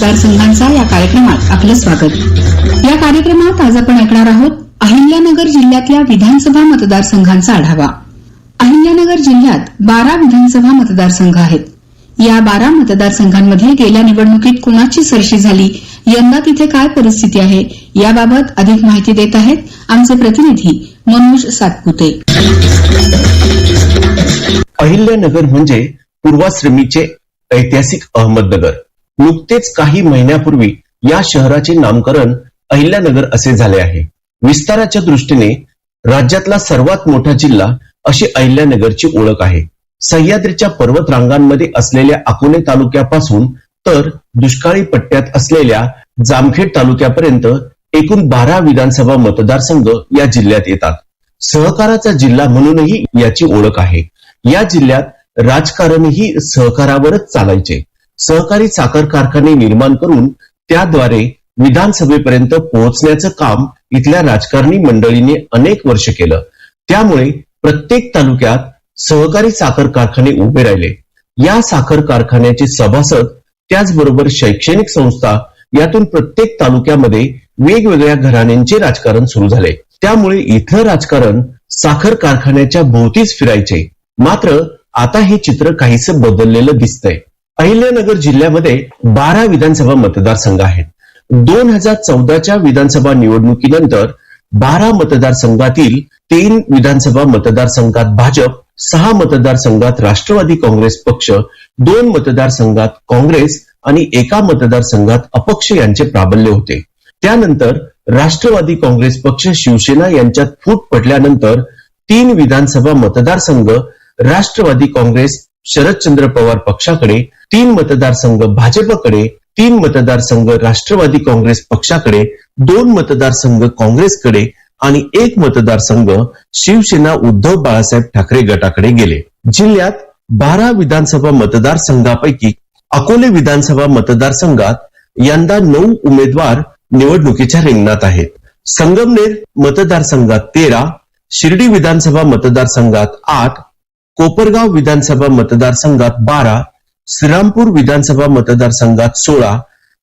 मतदारसंघांचा या कार्यक्रमात आपलं स्वागत. या कार्यक्रमात आज आपण ऐकणार आहोत अहिल्यानगर जिल्ह्यातल्या विधानसभा मतदारसंघांचा आढावा. अहिल्यानगर जिल्ह्यात बारा विधानसभा मतदारसंघ आहेत. या बारा मतदारसंघांमध्ये गेल्या निवडणुकीत कुणाची सरशी झाली? यंदा तिथे काय परिस्थिती आहे? याबाबत अधिक माहिती देत आहेत आमचे प्रतिनिधी मनोज सातपुते. अहिल्यानगर म्हणजे पूर्वाश्रमीचे ऐतिहासिक अहमदनगर. नुकतेच काही महिन्यापूर्वी या शहराचे नामकरण अहिल्यानगर असे झाले आहे. विस्ताराच्या दृष्टीने राज्यातला सर्वात मोठा जिल्हा अशी अहिल्यानगरची ओळख आहे. सह्याद्रीच्या पर्वत रांगांमध्ये असलेल्या अकोले तालुक्यापासून तर दुष्काळी पट्ट्यात असलेल्या जामखेड तालुक्यापर्यंत एकूण बारा विधानसभा मतदारसंघ या जिल्ह्यात येतात. सहकाराचा जिल्हा म्हणूनही याची ओळख आहे. या जिल्ह्यात राजकारणही सहकारावरच चालायचे. सहकारी साखर कारखाने निर्माण करून त्याद्वारे विधानसभेपर्यंत पोहोचण्याचं काम इथल्या राजकारणी मंडळीने अनेक वर्ष केलं. त्यामुळे प्रत्येक तालुक्यात सहकारी साखर कारखाने उभे राहिले. या साखर कारखान्याचे सभासद त्याचबरोबर शैक्षणिक संस्था यातून प्रत्येक तालुक्यामध्ये वेगवेगळ्या घराण्यांचे राजकारण सुरू झाले. त्यामुळे इथलं राजकारण साखर कारखान्याच्या भोवतीच फिरायचे. मात्र आता हे चित्र काहीसं बदललेलं दिसतंय. अहिल्यानगर जिल्ह्यामध्ये बारा विधानसभा मतदारसंघ आहेत. दोन हजार चौदाच्या विधानसभा निवडणुकीनंतर बारा मतदारसंघातील तीन विधानसभा मतदारसंघात भाजप सहा मतदारसंघात राष्ट्रवादी काँग्रेस पक्ष दोन मतदारसंघात काँग्रेस आणि एका मतदारसंघात अपक्ष यांचे प्राबल्य होते. त्यानंतर राष्ट्रवादी काँग्रेस पक्ष शिवसेना यांच्यात फूट पडल्यानंतर तीन विधानसभा मतदारसंघ राष्ट्रवादी काँग्रेस शरदचंद्र पवार पक्षाकडे तीन मतदारसंघ भाजपकडे तीन मतदारसंघ राष्ट्रवादी काँग्रेस पक्षाकडे दोन मतदारसंघ काँग्रेसकडे आणि एक मतदारसंघ शिवसेना उद्धव बाळासाहेब ठाकरे गटाकडे गेले. जिल्ह्यात बारा विधानसभा मतदारसंघापैकी अकोले विधानसभा मतदारसंघात यंदा नऊ उमेदवार निवडणुकीच्या रिंगणात आहेत. संगमनेर मतदारसंघात तेरा शिर्डी विधानसभा मतदारसंघात आठ कोपरगाव विधानसभा मतदारसंघात बारा श्रीरामपूर विधानसभा मतदारसंघात सोळा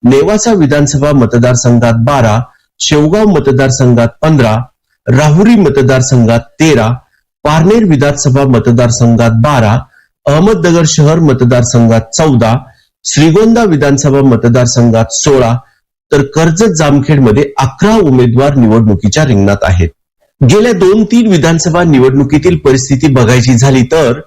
नेवासा विधानसभा मतदारसंघात बारा शेवगाव मतदारसंघात पंधरा राहुरी मतदारसंघात तेरा पारनेर विधानसभा मतदारसंघात बारा अहमदनगर शहर मतदारसंघात चौदा श्रीगोंदा विधानसभा मतदारसंघात सोळा तर कर्जत जामखेडमध्ये अकरा उमेदवार निवडणुकीच्या रिंगणात आहेत. गेल्या दोन तीन विधानसभा निवडणुकीतील परिस्थिती बघायची झाली तर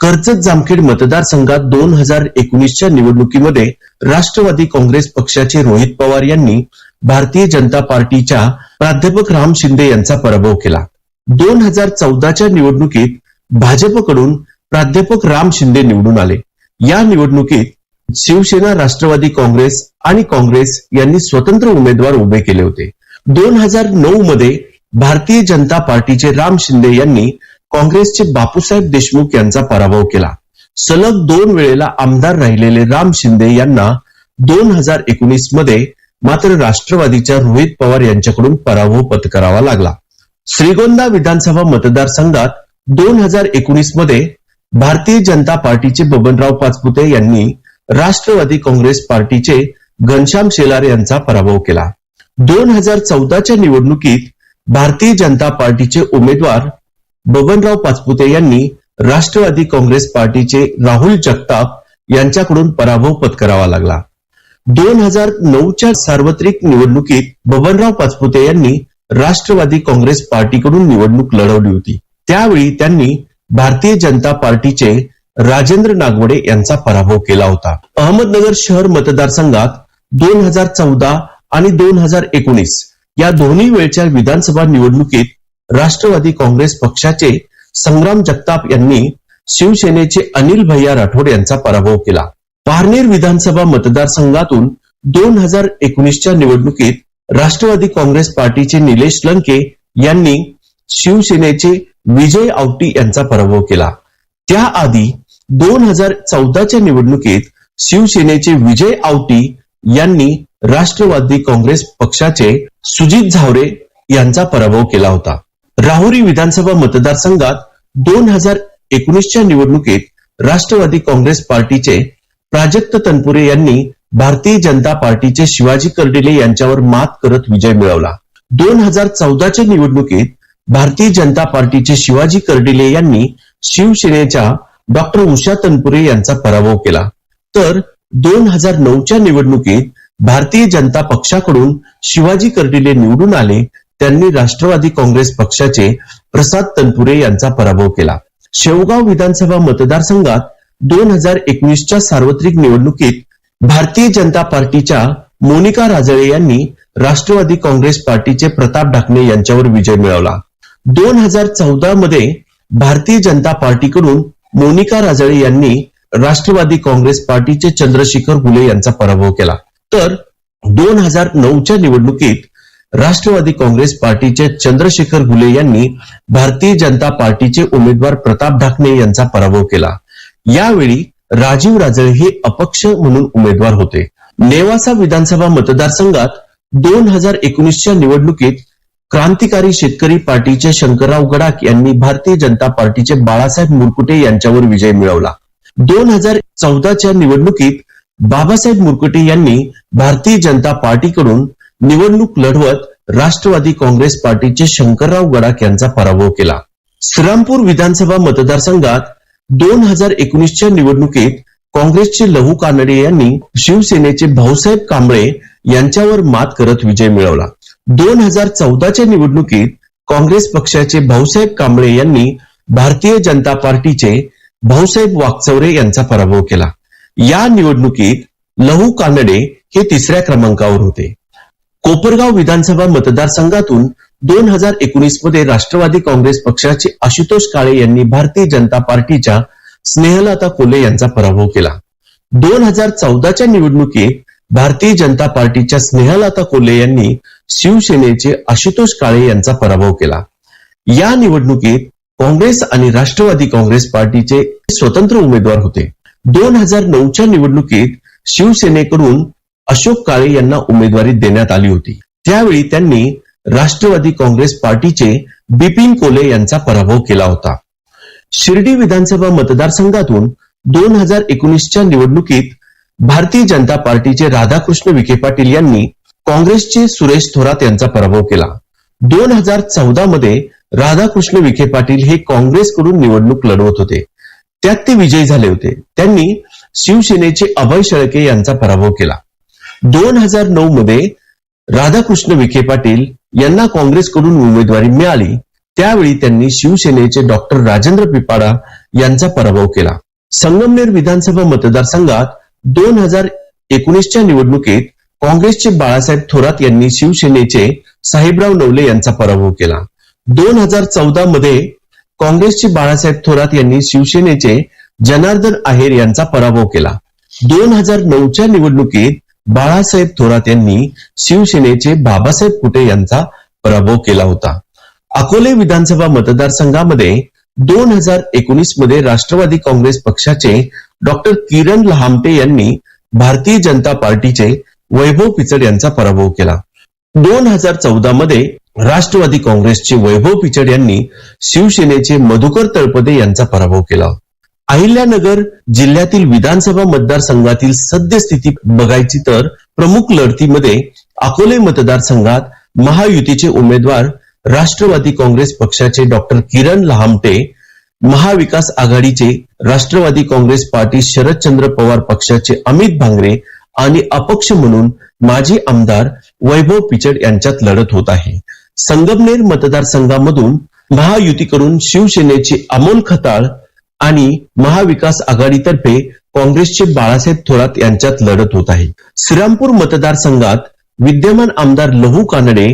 कर्जत जामखेड मतदारसंघात दोन हजार एकोणीसच्या निवडणुकीमध्ये राष्ट्रवादी काँग्रेस पक्षाचे रोहित पवार यांनी भारतीय जनता पार्टीच्या प्राध्यापक राम शिंदे यांचा पराभव केला. दोन हजार चौदाच्या निवडणुकीत भाजपकडून प्राध्यापक राम शिंदे निवडून आले. या निवडणुकीत शिवसेना राष्ट्रवादी काँग्रेस आणि काँग्रेस यांनी स्वतंत्र उमेदवार उभे केले होते. दोन हजार नऊ मध्ये भारतीय जनता पार्टीचे राम शिंदे यांनी काँग्रेसचे बापूसाहेब देशमुख यांचा पराभव केला. सलग दोन वेळेला आमदार राहिलेले राम शिंदे यांना दोन हजार एकोणीसमध्ये मात्र राष्ट्रवादीच्या रोहित पवार यांच्याकडून पराभव पत्करावा लागला. श्रीगोंदा विधानसभा मतदारसंघात दोन हजार एकोणीसमध्ये भारतीय जनता पार्टीचे बबनराव पाचपुते यांनी राष्ट्रवादी काँग्रेस पार्टीचे घनश्याम शेलार यांचा पराभव केला. दोन हजार चौदाच्या निवडणुकीत भारतीय जनता पार्टीचे उमेदवार बबनराव पाचपुते यांनी राष्ट्रवादी काँग्रेस पार्टीचे राहुल जगताप यांच्याकडून पराभव पत्करावा लागला. दोन हजार नऊच्या सार्वत्रिक निवडणुकीत बबनराव पाचपुते यांनी राष्ट्रवादी काँग्रेस पार्टीकडून निवडणूक लढवली होती. त्यावेळी त्यांनी भारतीय जनता पार्टीचे राजेंद्र नागवडे यांचा पराभव केला होता. अहमदनगर शहर मतदारसंघात दोन हजार चौदा आणि दोन हजार एकोणीस या दोन्ही वेळच्या विधानसभा निवडणुकीत राष्ट्रवादी काँग्रेस पक्षाचे संग्राम जगताप यांनी शिवसेनेचे अनिल भैया राठोड यांचा पराभव केला. पारनेर विधानसभा मतदारसंघातून दोन हजार एकोणीसच्या निवडणुकीत राष्ट्रवादी काँग्रेस पार्टीचे निलेश लंके यांनी शिवसेनेचे विजय आवटी यांचा पराभव केला. त्याआधी दोन हजार चौदाच्या निवडणुकीत शिवसेनेचे विजय आवटी यांनी राष्ट्रवादी काँग्रेस पक्षाचे सुजित झावरे यांचा पराभव केला होता. राहुरी विधानसभा मतदारसंघात दोन हजार एकोणीसच्या निवडणुकीत राष्ट्रवादी काँग्रेस पार्टीचे प्राजक्त तनपुरे यांनी भारतीय जनता पार्टीचे शिवाजी कर्डिले यांच्यावर मात करत विजय मिळवला. दोन हजार चौदाच्या निवडणुकीत भारतीय जनता पार्टीचे शिवाजी कर्डिले यांनी शिवसेनेच्या डॉक्टर उषा तनपुरे यांचा पराभव केला. तर दोन हजार नऊच्या निवडणुकीत भारतीय जनता पक्षाकडून शिवाजी कर्डिले निवडून आले त्यांनी राष्ट्रवादी काँग्रेस पक्षाचे प्रसाद तनपुरे यांचा पराभव केला. शेवगाव विधानसभा मतदारसंघात दोन हजार एकवीसच्या सार्वत्रिक निवडणुकीत भारतीय जनता पार्टीच्या मोनिका राजळे यांनी राष्ट्रवादी काँग्रेस पार्टीचे प्रताप ढाकणे यांच्यावर विजय मिळवला. दोन हजार चौदा मध्ये भारतीय जनता पार्टीकडून मोनिका राजळे यांनी राष्ट्रवादी काँग्रेस पार्टीचे चंद्रशेखर गुले यांचा पराभव केला. तर दोन हजार नऊच्या निवडणुकीत राष्ट्रवादी काँग्रेस पार्टीचे चंद्रशेखर गुले यांनी भारतीय जनता पार्टीचे उमेदवार प्रताप ढाकणे यांचा पराभव केला. यावेळी राजीव राजळे हे अपक्ष म्हणून उमेदवार होते. नेवासा विधानसभा मतदारसंघात दोन हजार एकोणीसच्या निवडणुकीत क्रांतिकारी शेतकरी पार्टीचे शंकरराव गडाख यांनी भारतीय जनता पार्टीचे बाळासाहेब मुरकुटे यांच्यावर विजय मिळवला. दोन हजार चौदाच्या निवडणुकीत बाबासाहेब मुरकुटे यांनी भारतीय जनता पार्टीकडून निवडणूक लढवत राष्ट्रवादी काँग्रेस पार्टीचे शंकरराव गडाख यांचा पराभव केला. श्रीरामपूर विधानसभा मतदारसंघात दोन हजार एकोणीसच्या निवडणुकीत काँग्रेसचे लहू कानडे यांनी शिवसेनेचे भाऊसाहेब कांबळे यांच्यावर मात करत विजय मिळवला. दोन हजार चौदाच्या निवडणुकीत काँग्रेस पक्षाचे भाऊसाहेब कांबळे यांनी भारतीय जनता पार्टीचे भाऊसाहेब वाकचौरे यांचा पराभव केला. या निवडणुकीत लहू कानडे हे तिसऱ्या क्रमांकावर होते. कोपरगाव विधानसभा मतदारसंघातून दोन हजार एकोणीसमध्ये राष्ट्रवादी काँग्रेस पक्षाचे आशुतोष काळे यांनी भारतीय जनता पार्टीच्या स्नेहलता कोले यांचा पराभव केला. दोन हजार चौदाच्या निवडणुकीत भारतीय जनता पार्टीच्या स्नेहलता कोले यांनी शिवसेनेचे आशुतोष काळे यांचा पराभव केला. या निवडणुकीत काँग्रेस आणि राष्ट्रवादी काँग्रेस पार्टीचे स्वतंत्र उमेदवार होते. दोन हजार नऊच्या निवडणुकीत शिवसेनेकडून अशोक काळे यांना उमेदवारी देण्यात आली होती. त्यावेळी त्यांनी राष्ट्रवादी काँग्रेस पार्टीचे बिपिन कोले यांचा पराभव केला होता. शिर्डी विधानसभा मतदारसंघातून दोन हजार एकोणीसच्या निवडणुकीत भारतीय जनता पार्टीचे राधाकृष्ण विखे पाटील यांनी काँग्रेसचे सुरेश थोरात यांचा पराभव केला. दोन हजार चौदा मध्ये राधाकृष्ण विखे पाटील हे काँग्रेसकडून निवडणूक लढवत होते. त्यात ते विजयी झाले होते. त्यांनी शिवसेनेचे अभय शेळके यांचा पराभव केला. दोन हजार नऊ मध्ये राधाकृष्ण विखे पाटील यांना काँग्रेसकडून उमेदवारी मिळाली. त्यावेळी त्यांनी शिवसेनेचे डॉक्टर राजेंद्र पिपाडा यांचा पराभव केला. संगमनेर विधानसभा मतदारसंघात दोन हजार एकोणीसच्या निवडणुकीत काँग्रेसचे बाळासाहेब थोरात यांनी शिवसेनेचे साहेबराव नवले यांचा पराभव केला. दोन हजार चौदा मध्ये काँग्रेसचे बाळासाहेब थोरात यांनी शिवसेनेचे जनार्दन आहेर यांचा पराभव केला. दोन हजार नऊच्या निवडणुकीत बाळासाहेब थोरात यांनी शिवसेनेचे बाबासाहेब कुटे यांचा पराभव केला होता. अकोले विधानसभा मतदारसंघामध्ये दोन हजार एकोणीसमध्ये राष्ट्रवादी काँग्रेस पक्षाचे डॉक्टर किरण लहामटे यांनी भारतीय जनता पार्टीचे वैभव पिचड यांचा पराभव केला. दोन हजार चौदा मध्ये राष्ट्रवादी काँग्रेसचे वैभव पिचड यांनी शिवसेनेचे मधुकर तळपदे यांचा पराभव केला. अहिल्यानगर जिल्ह्यातील विधानसभा मतदारसंघातील सद्यस्थिती बघायची तर प्रमुख लढतीमध्ये अकोले मतदारसंघात महायुतीचे उमेदवार राष्ट्रवादी काँग्रेस पक्षाचे डॉक्टर किरण लहामटे महाविकास आघाडीचे राष्ट्रवादी काँग्रेस पार्टी शरदचंद्र पवार पक्षाचे अमित भांगरे आणि अपक्ष म्हणून माजी आमदार वैभव पिचड यांच्यात लढत होत आहे. संगमनेर मतदारसंघामधून महायुतीकडून शिवसेनेचे अमोल खताळ आणि महाविकास आघाडीतर्फे काँग्रेसचे बाळासाहेब थोरात यांच्यात लढत होत आहे. श्रीरामपूर मतदारसंघात विद्यमान आमदार लहू कानडे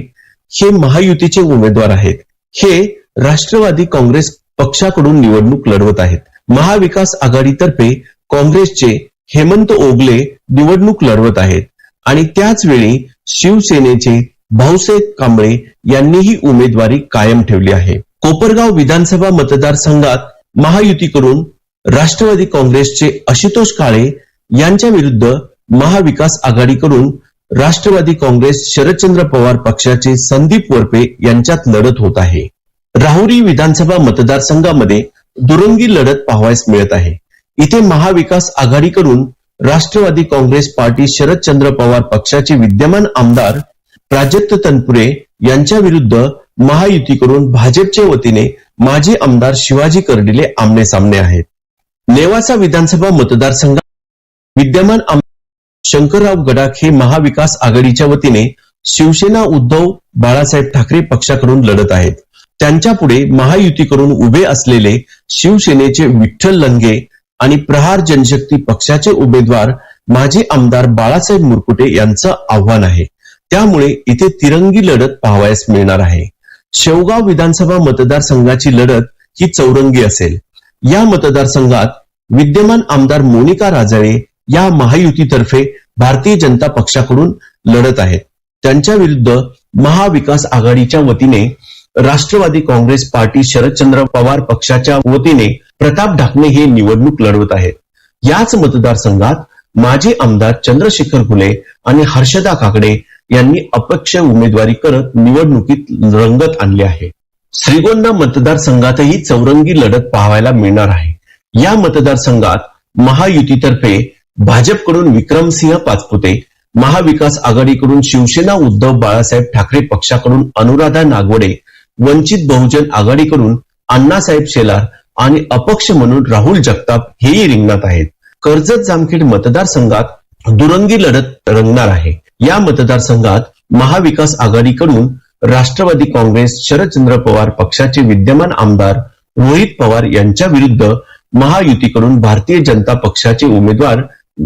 हे महायुतीचे उमेदवार आहेत. हे राष्ट्रवादी काँग्रेस पक्षाकडून निवडणूक लढवत आहेत. महाविकास आघाडीतर्फे काँग्रेसचे हेमंत ओगले निवडणूक लढवत आहेत. आणि त्याच वेळी शिवसेनेचे भाऊसाहेब कांबळे यांनीही उमेदवारी कायम ठेवली आहे. कोपरगाव विधानसभा मतदारसंघात महायुतीकडून राष्ट्रवादी काँग्रेसचे आशुतोष काळे यांच्या विरुद्ध महाविकास आघाडीकडून राष्ट्रवादी काँग्रेस शरदचंद्र पवार पक्षाचे संदीप वरपे यांच्यात लढत होत आहे. राहुरी विधानसभा मतदारसंघामध्ये दुरंगी लढत पाहावयास मिळत आहे. इथे महाविकास आघाडीकडून राष्ट्रवादी काँग्रेस पार्टी शरदचंद्र पवार पक्षाचे विद्यमान आमदार प्राजक्त तनपुरे यांच्या विरुद्ध महायुतीकडून भाजपच्या वतीने माजी आमदार शिवाजी कर्डिले आमने सामने आहेत. नेवासा विधानसभा मतदारसंघात विद्यमान आमदार शंकरराव गडाख हे महाविकास आघाडीच्या वतीने शिवसेना उद्धव बाळासाहेब ठाकरे पक्षाकडून लढत आहेत. त्यांच्या पुढे महायुतीकडून उभे असलेले शिवसेनेचे विठ्ठल लंगे आणि प्रहार जनशक्ती पक्षाचे उमेदवार माजी आमदार बाळासाहेब मुरकुटे यांचं आव्हान आहे. त्यामुळे इथे तिरंगी लढत पाहावयास मिळणार आहे. शेवगाव विधानसभा मतदारसंघाची लढत ही चौरंगी असेल. या मतदारसंघात विद्यमान आमदार मोनिका राजळे या महायुतीतर्फे भारतीय जनता पक्षाकडून लढत आहेत. त्यांच्या विरुद्ध महाविकास आघाडीच्या वतीने राष्ट्रवादी काँग्रेस पार्टी शरदचंद्र पवार पक्षाच्या वतीने प्रताप ढाकणे हे निवडणूक लढवत आहेत. याच मतदारसंघात माजी आमदार चंद्रशेखर फुले आणि हर्षदा काकडे यांनी अपक्ष उमेदवारी करत निवडणुकीत रंगत आणली आहे. श्रीगोंदा मतदारसंघातही चौरंगी लढत पाहायला मिळणार आहे. या मतदारसंघात महायुतीतर्फे भाजपकडून विक्रमसिंह पाचपुते महाविकास आघाडीकडून शिवसेना उद्धव बाळासाहेब ठाकरे पक्षाकडून अनुराधा नागवडे वंचित बहुजन आघाडीकडून अण्णासाहेब शेलार आणि अपक्ष म्हणून राहुल जगताप हेही रिंगणात आहेत. कर्जत जामखेड मतदारसंघात दुरंगी लढत रंगणार आहे. या मतदारसंघात महाविकास आघाडीकडून राष्ट्रवादी काँग्रेस शरदचंद्र पवार पक्षाचे विद्यमान आमदार रोहित पवार यांच्या विरुद्ध महायुतीकडून भारतीय जनता पक्षाचे उमेदवार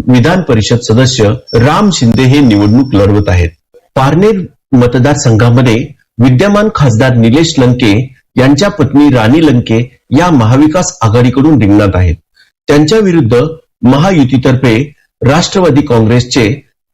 विधान परिषद सदस्य राम शिंदे हे निवडणूक लढवत आहेत. पारनेर मतदारसंघामध्ये विद्यमान खासदार निलेश लंके यांच्या पत्नी राणी लंके या महाविकास आघाडीकडून रिंगणात आहेत. त्यांच्या विरुद्ध महायुतीतर्फे राष्ट्रवादी काँग्रेसचे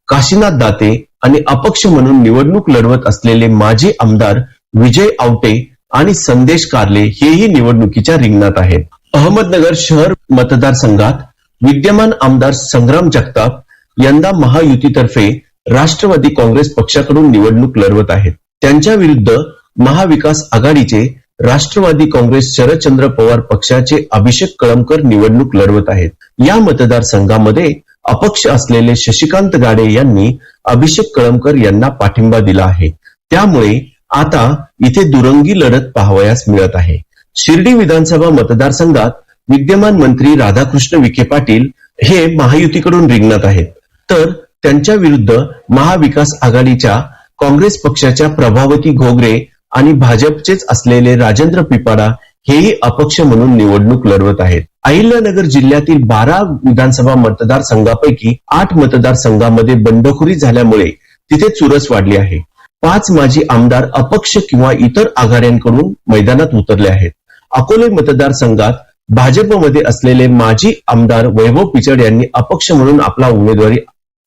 काशीनाथ दाते आणि अपक्ष म्हणून निवडणूक लढवत असलेले माजी आमदार विजय आवटे आणि संदेश कारले हेही निवडणुकीच्या रिंगणात आहेत. अहमदनगर शहर मतदारसंघात विद्यमान आमदार संग्राम जगताप यंदा महायुतीतर्फे राष्ट्रवादी काँग्रेस पक्षाकडून निवडणूक लढवत आहेत. त्यांच्या विरुद्ध महाविकास आघाडीचे राष्ट्रवादी काँग्रेस शरदचंद्र पवार पक्षाचे अभिषेक कळमकर निवडणूक लढवत आहेत. या मतदारसंघामध्ये अपक्ष असलेले शशिकांत गाडे यांनी अभिषेक कळमकर यांना पाठिंबा दिला आहे. त्यामुळे आता इथे दुरंगी लढत पाहावयास मिळत आहे. शिर्डी विधानसभा मतदारसंघात विद्यमान मंत्री राधाकृष्ण विखे पाटील हे महायुतीकडून रिंगणात आहेत. तर त्यांच्या विरुद्ध महाविकास आघाडीच्या काँग्रेस पक्षाच्या प्रभावती घोगरे आणि भाजपचेच असलेले राजेंद्र पिपाडा हेही अपक्ष म्हणून निवडणूक लढवत आहेत. अहिल्यानगर जिल्ह्यातील बारा विधानसभा मतदारसंघापैकी आठ मतदारसंघामध्ये बंडखोरी झाल्यामुळे तिथे चुरस वाढली आहे. पाच माजी आमदार अपक्ष किंवा इतर आघाड्यांकडून मैदानात उतरले आहेत. अकोले मतदारसंघात भाजपमध्ये असलेले माजी आमदार वैभव पिचड यांनी अपक्ष म्हणून आपला उमेदवारी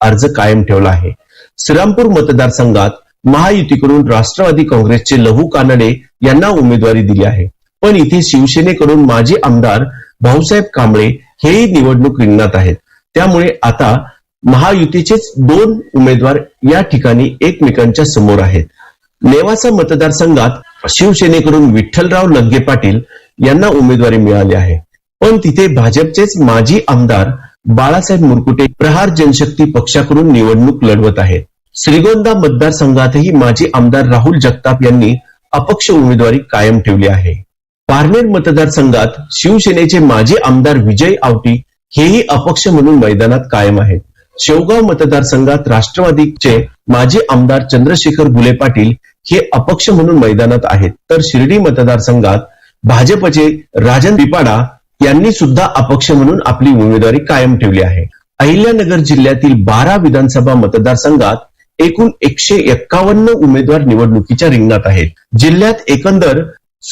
अर्ज कायम ठेवला आहे. श्रीरामपूर मतदारसंघात महायुतीकडून राष्ट्रवादी काँग्रेसचे लहू कानडे यांना उमेदवारी दिली आहे. पण इथे शिवसेनेकडून माजी आमदार भाऊसाहेब कांबळे हेही निवडणूक रिंगणात आहेत. त्यामुळे आता महायुतीचेच दोन उमेदवार या ठिकाणी एकमेकांच्या समोर आहेत. नेवासा मतदारसंघात शिवसेनेकडून विठ्ठलराव लंगे पाटील यांना उमेदवारी मिळाली आहे. पण तिथे भाजपचेच माजी आमदार बाळासाहेब मुरकुटे प्रहार जनशक्ती पक्षाकडून निवडणूक लढवत आहेत. श्रीगोंदा मतदारसंघातही माजी आमदार राहुल जगताप यांनी अपक्ष उमेदवारी कायम ठेवली आहे. पारनेर मतदारसंघात शिवसेनेचे माजी आमदार विजय आवटी हेही अपक्ष म्हणून मैदानात कायम आहेत. शेवगाव मतदारसंघात राष्ट्रवादीचे माजी आमदार चंद्रशेखर गुले पाटील हे अपक्ष म्हणून मैदानात आहेत. तर शिर्डी मतदारसंघात भाजपचे राजन पिपाडा यांनी सुद्धा अपक्ष म्हणून आपली उमेदवारी कायम ठेवली आहे. अहिल्यानगर जिल्ह्यातील बारा विधानसभा मतदारसंघात एकूण एकशे एक्कावन्न उमेदवार निवडणुकीच्या रिंगणात आहेत. जिल्ह्यात एकंदर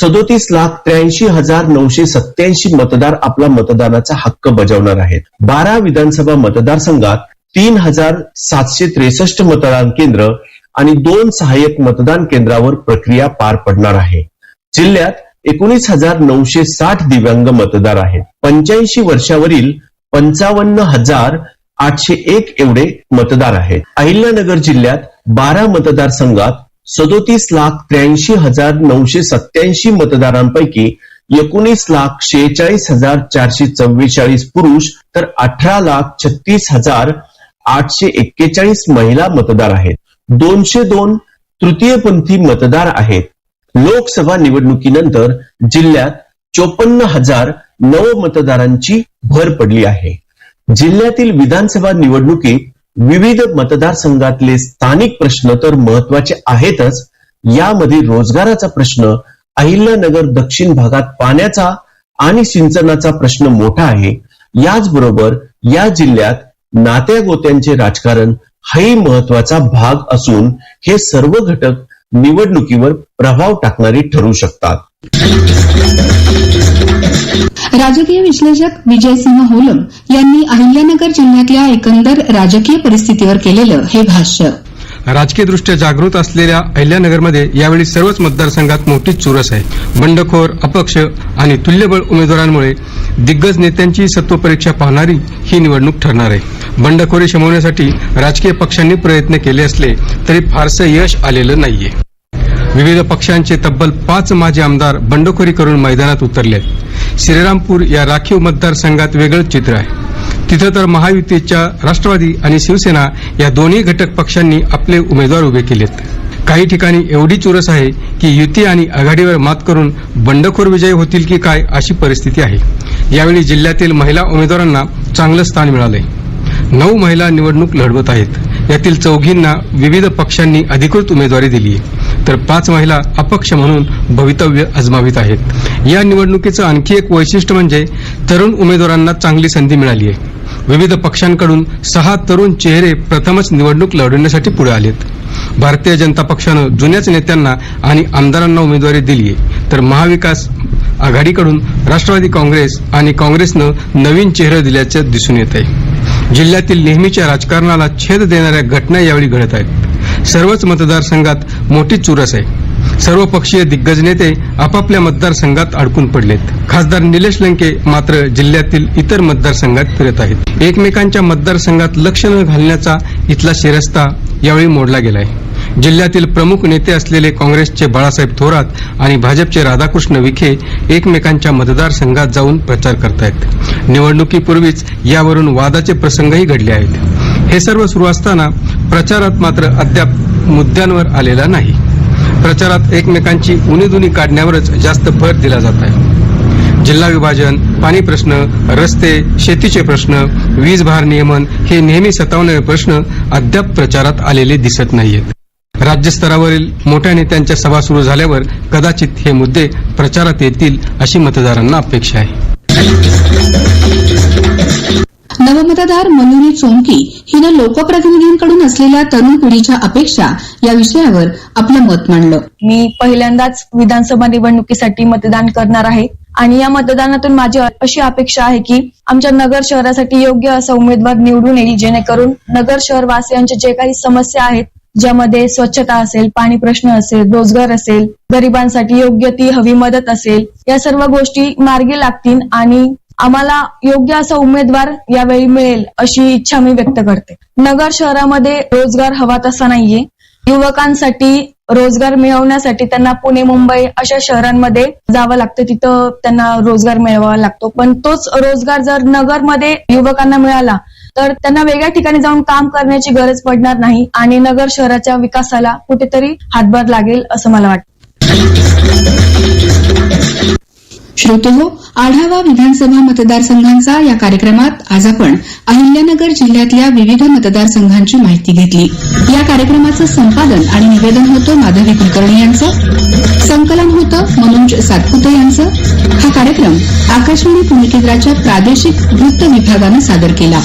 सदोतीस लाख त्र्याऐंशी हजार नऊशे सत्याऐंशी मतदार आपला मतदानाचा हक्क बजावणार आहेत. बारा विधानसभा मतदारसंघात तीन हजार सातशे त्रेसष्ट मतदान केंद्र आणि दोन सहाय्यक मतदान केंद्रावर प्रक्रिया पार पडणार आहे. जिल्ह्यात एकोणीस हजार नऊशे साठ दिव्यांग मतदार आहेत. पंच्याऐंशी वर्षावरील पंचावन्न हजार आठशे एक एवढे मतदार आहेत. अहिल्यानगर जिल्ह्यात बारा मतदारसंघात सदोतीस लाख त्र्याऐंशी हजार नऊशे सत्याऐंशी मतदारांपैकी एकोणीस लाख शेहेचाळीस हजार चारशे चव्वेचाळीस पुरुष तर अठरा लाख छत्तीस हजार आठशे एक्केचाळीस महिला मतदार आहेत. दोनशे दोन तृतीयपंथी मतदार आहेत. लोकसभा निवडणुकीनंतर जिल्ह्यात चोपन्न हजार नव मतदारांची भर पडली आहे. जिल्ह्यातील विधानसभा निवडणुकीत विविध मतदारसंघातले स्थानिक प्रश्न तर महत्त्वाचे आहेतच. यामध्ये रोजगाराचा प्रश्न अहिल्यानगर दक्षिण भागात पाण्याचा आणि सिंचनाचा प्रश्न मोठा आहे. याचबरोबर या जिल्ह्यात नात्या गोत्यांचे राजकारण हाही महत्त्वाचा भाग असून हे सर्व घटक निवडणुकीवर प्रभाव टाकणारे ठरू शकतात. राजकीय विश्लेषक विजयसिंह होलम यांनी अहिल्यानगर जिल्ह्यातल्या एकंदर राजकीय परिस्थितीवर केलेलं हे भाष्य. राजकीयदृष्ट्या जागृत असलेल्या अहिल्यानगरमध्ये यावेळी सर्वच मतदारसंघात मोठी चुरस आहे. बंडखोर अपक्ष आणि तुल्यबळ उमेदवारांमुळे दिग्गज नेत्यांची सत्वपरीक्षा पाहणारी ही निवडणूक ठरणार आहे. बंडखोरी शमवण्यासाठी राजकीय पक्षांनी प्रयत्न केले असले तरी फारसं यश आलेलं नाहीये. विविध पक्षांचे तब्बल पाच माजी आमदार बंडखोरी करून मैदानात उतरले आहेत. श्रीरामपूर या राखीव मतदारसंघात वेगळंच चित्र आहे. तिथं तर महायुतीच्या राष्ट्रवादी आणि शिवसेना या दोन्ही घटक पक्षांनी आपले उमेदवार उभे केलेत. काही ठिकाणी एवढी चुरस आहे की युती आणि आघाडीवर मात करून बंडखोर विजयी होतील की काय अशी परिस्थिती आहे. यावेळी जिल्ह्यातील महिला उमेदवारांना चांगलं स्थान मिळालंय. नऊ महिला निवडणूक लढवत आहेत. यातील चौघींना विविध पक्षांनी अधिकृत उमेदवारी दिली आहे तर पाच महिला अपक्ष म्हणून भवितव्य अजमावित आहेत. या निवडणुकीचं आणखी एक वैशिष्ट्य म्हणजे तरुण उमेदवारांना चांगली संधी मिळाली आहे. विविध पक्षांकडून सहा तरुण चेहरे प्रथमच निवडणूक लढवण्यासाठी पुढे आलेत. भारतीय जनता पक्षानं जुन्याच नेत्यांना आणि आमदारांना उमेदवारी दिली आहे तर महाविकास आघाडीकडून राष्ट्रवादी काँग्रेस आणि काँग्रेसनं नवीन चेहरे दिल्याचं दिसून येत आहे जिल्ह्यातील नेहमीच्या राजकारणाला छेद देणाऱ्या घटना यावेळी घडत आहेत. सर्वच मतदारसंघात मोठी चुरस आहे सर्व पक्षीय दिग्गज नेते आपापल्या मतदारसंघात अडकून पडलेत. खासदार निलेश लंके मात्र जिल्ह्यातील इतर मतदारसंघात फिरत आहेत. एकमेकांच्या मतदारसंघात लक्ष न घालण्याचा इथला शिरस्ता यावेळी मोडला गेलाय. जिल्ह्यातील प्रमुख नेते असलेले काँग्रेसचे बाळासाहेब थोरात आणि भाजपचे राधाकृष्ण विखे एकमेकांच्या मतदारसंघात जाऊन प्रचार करतायत. निवडणुकीपूर्वीच यावरून वादाचे प्रसंगही घडले आहेत. हे सर्व सुरू असताना प्रचारात मात्र अद्याप मुद्द्यांवर आलेला नाही. प्रचारात एकमेकांची उणीदुनी काढण्यावरच जास्त भर दिला जात आहे. जिल्हा विभाजन पाणी प्रश्न रस्ते शेतीचे प्रश्न वीज भार नियमन हे नेहमी सतावणारे प्रश्न अद्याप प्रचारात आलेले दिसत नाहीयेत. राज्यस्तरावरील मोठ्या नेत्यांच्या सभा सुरू झाल्यावर कदाचित हे मुद्दे प्रचारात येतील अशी मतदारांना अपेक्षा आहे. नवमतदार मयुरी चोमकी हिनं लोकप्रतिनिधींकडून असलेल्या तरुण पिढीच्या अपेक्षा या विषयावर आपलं मत मांडलं. मी पहिल्यांदाच विधानसभा निवडणुकीसाठी मतदान करणार आहे आणि या मतदानातून माझी अशी अपेक्षा आहे की आमच्या नगर शहरासाठी योग्य असा उमेदवार निवडून येईल जेणेकरून नगर शहरवासियांच्या जे काही समस्या आहेत ज्यामध्ये स्वच्छता असेल पाणी प्रश्न असेल रोजगार असेल गरिबांसाठी योग्य ती हवी मदत असेल या सर्व गोष्टी मार्गी लागतील आणि आम्हाला योग्य असा उमेदवार यावेळी मिळेल अशी इच्छा मी व्यक्त करते. नगर शहरामध्ये रोजगार हवा तसा नाहीये. युवकांसाठी रोजगार मिळवण्यासाठी त्यांना पुणे मुंबई अशा शहरांमध्ये जावं लागतं. तिथं त्यांना रोजगार मिळवावा लागतो. पण तोच रोजगार जर नगरमध्ये युवकांना मिळाला तर त्यांना वेगळ्या ठिकाणी जाऊन काम करण्याची गरज पडणार नाही आणि नगर शहराच्या विकासाला कुठेतरी हातभार लागेल असं मला वाटतं. श्रोते हो आढावा विधानसभा मतदारसंघांचा या कार्यक्रमात आज आपण अहिल्यानगर जिल्ह्यातल्या विविध मतदारसंघांची माहिती घेतली. या कार्यक्रमाचं संपादन आणि निवेदन होतं माधवी कुलकर्णी यांचं संकलन होतं मनोज सातपुते यांचं. हा कार्यक्रम आकाशवाणी पुणे केंद्राच्या प्रादेशिक वृत्त विभागानं सादर केला.